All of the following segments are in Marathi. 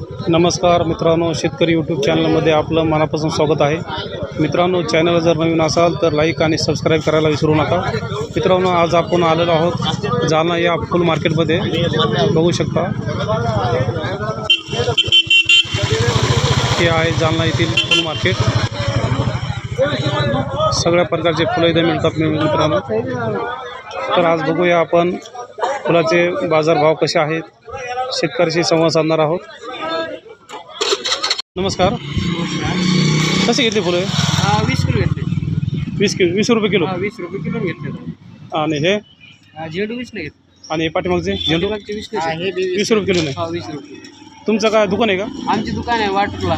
नमस्कार मित्रांनो शेतकरी यूट्यूब चॅनलमध्ये आपलं मनापासून स्वागत आहे. मित्रांनो चॅनल जर नवीन असाल तर लाईक आणि सबस्क्राईब करायला विसरू नका. मित्रांनो आज आपण आलेलो आहोत जालना या फुल मार्केटमध्ये. बघू शकता. हे आहे जालना येथील फुल मार्केट. सगळ्या प्रकारचे फुलं इथे मिळतात मित्रांनो. तर आज बघूया आपण फुलाचे बाजारभाव कसे आहेत. शेतकऱ्याशी संवाद साधणार आहोत. नमस्कार. कसे घेतले फुलं? हा वीस किलो घेतले. वीस किलो वीस रुपये किलो? हा वीस रुपये किलो घेतले. आणि हे? हा झेंडू वीस नाही घेतले. आणि हे पाठीमागचे झेंडू? मागचे वीस नाही वीस रुपये किलो नाही हा वीस रुपये तुमचं काय दुकान आहे का? आमचे दुकान आहे वाटूरला.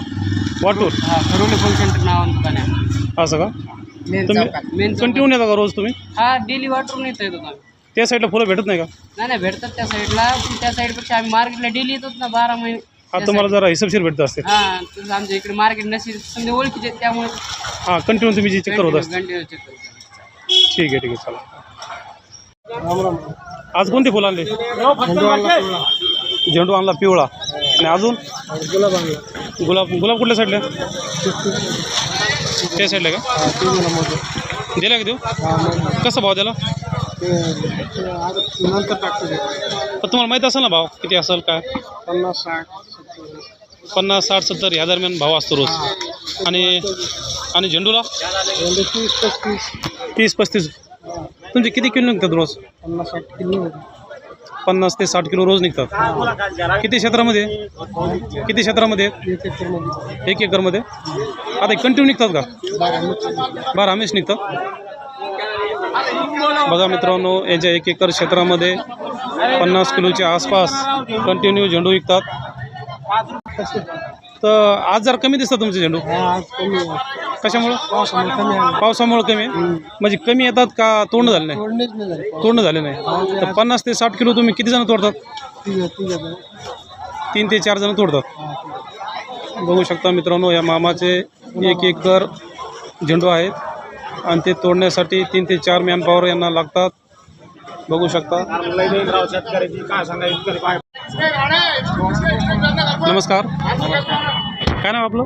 वाटूर? हा खरोले फोन सेंटर नावानं दुकान आहे. असं का? मेन तुम्ही मेन कंटिन्यू येता का रोज तुम्ही? हा डेली वाटूर येतो येतो आम्ही. त्या साईडला फुलं भेटत नाही का? नाही नाही भेटतात त्या साईडला पण त्या साईडपेक्षा आम्ही मार्केटला डेली येतोच ना बारा महिने हा तुम्हाला जरा हिशोबशीर भेटत असते हा तसं आमच्या इकडे मार्केट नसेल समजा ओळखीचे आहेत त्यामुळे हां कंटिन्यू तुम्ही जी चक्कर होत असते कंटिन्यू चेक करतो ठीक आहे ठीक आहे चला. आज कोणते फुलं आणले? झेंडू आणला पिवळा. आणि अजून? गुलाब आणला गुलाब गुलाब कुठल्या साईडला त्या साईडला का? दिला का देऊ? कसा भाव त्याला? नंतर टाकतो. तर तुम्हाला माहीत असेल ना भाव? किती असेल काय? पन्नास साठ. पन्नास साठ सत्तर ह्या दरम्यान भाव असतो रोज. आणि आणि झेंडूला? तीस पस्तीस. तीस पस्तीस तुमचे किती किलो निघतात रोज? पन्नास साठ किलो पन्नास ते साठ किलो रोज निघतात. किती क्षेत्रामध्ये? किती क्षेत्रामध्ये? एक एकरमध्ये. एक एकरमध्ये आता कंटिन्यू निघतात का? बारा हमेश निघतात. बघा मित्रांनो यांच्या एक एकर क्षेत्रामध्ये पन्नास किलोच्या आसपास कंटिन्यू झेंडू विकतात. तर आज जरा कमी दिसतात तुमचे झेंडू. आज कमी कशामुळं? पावसामुळे कमी आहे. पावसामुळं कमी आहे? म्हणजे कमी येतात का तोंड झालं नाही? तोडणेच नाही झाले. तोंड झाले नाही. तर पन्नास ते साठ किलो तुम्ही किती जण तोडतात? ठीक आहे ठीक आहे तीन ते चार जण तोडतात. बघू शकता मित्रांनो या मामाचे एक एकर झेंडू आहेत. आणि ते तोडण्यासाठी तीन ते चार मॅन पॉवर यांना लागतात. बघू शकता. नमस्कार. काय नाव आपलं?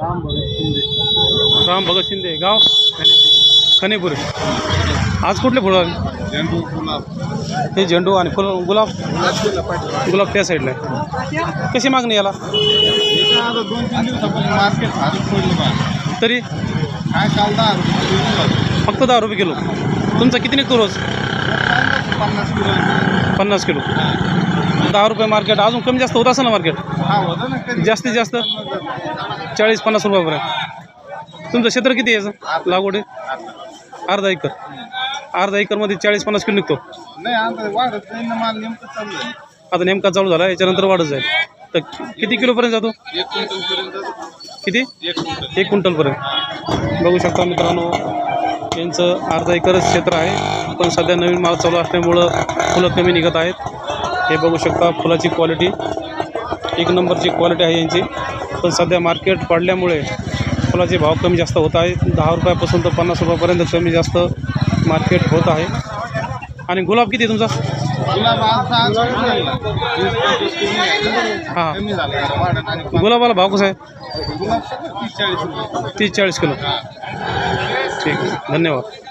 राम भगत शिंदे. राम भगत शिंदे गाव? खनेपुरी. आज कुठले फुलं आले? हे झेंडू आणि फुलं गुलाब? गुलाब त्या साईडला आहे. कशी मागणी याला? तरी? काय काल दहा फक्त दहा रुपये किलो. तुमचा किती निघतो रोज? पन्नास किलो पन्नास किलो. दहा रुपये मार्केट अजून कमी जास्त होत असेल ना मार्केट जास्तीत जास्त. चाळीस पन्नास रुपयापर्यंत. तुमचं क्षेत्र किती आहे लागवड अर्धा एकर. अर्धा एकरमध्ये चाळीस पन्नास किलो निघतो. आता नेमका चालू झाला याच्यानंतर वाढत जाईल. तर किती किलोपर्यंत जातो? किती? एक एक क्विंटलपर्यंत. बघू शकता मित्रांनो. यांचं अर्धा एकरच क्षेत्र आहे. पण सध्या नवीन माल चालू असल्यामुळं फुलं कमी निघत आहेत. हे बघू शकता फुलाची क्वालिटी एक नंबरची क्वालिटी आहे यांची. पण सध्या मार्केट पडल्यामुळे फुलाचे भाव कमी जास्त होत आहेत. दहा रुपयापासून तर पन्नास रुपयापर्यंत कमी जास्त मार्केट होत आहे. आणि गुलाब किती आहे तुमचा. हां. गुलाबाला भाव कसा आहे? तीस चाळीस किलो. ठीक आहे धन्यवाद.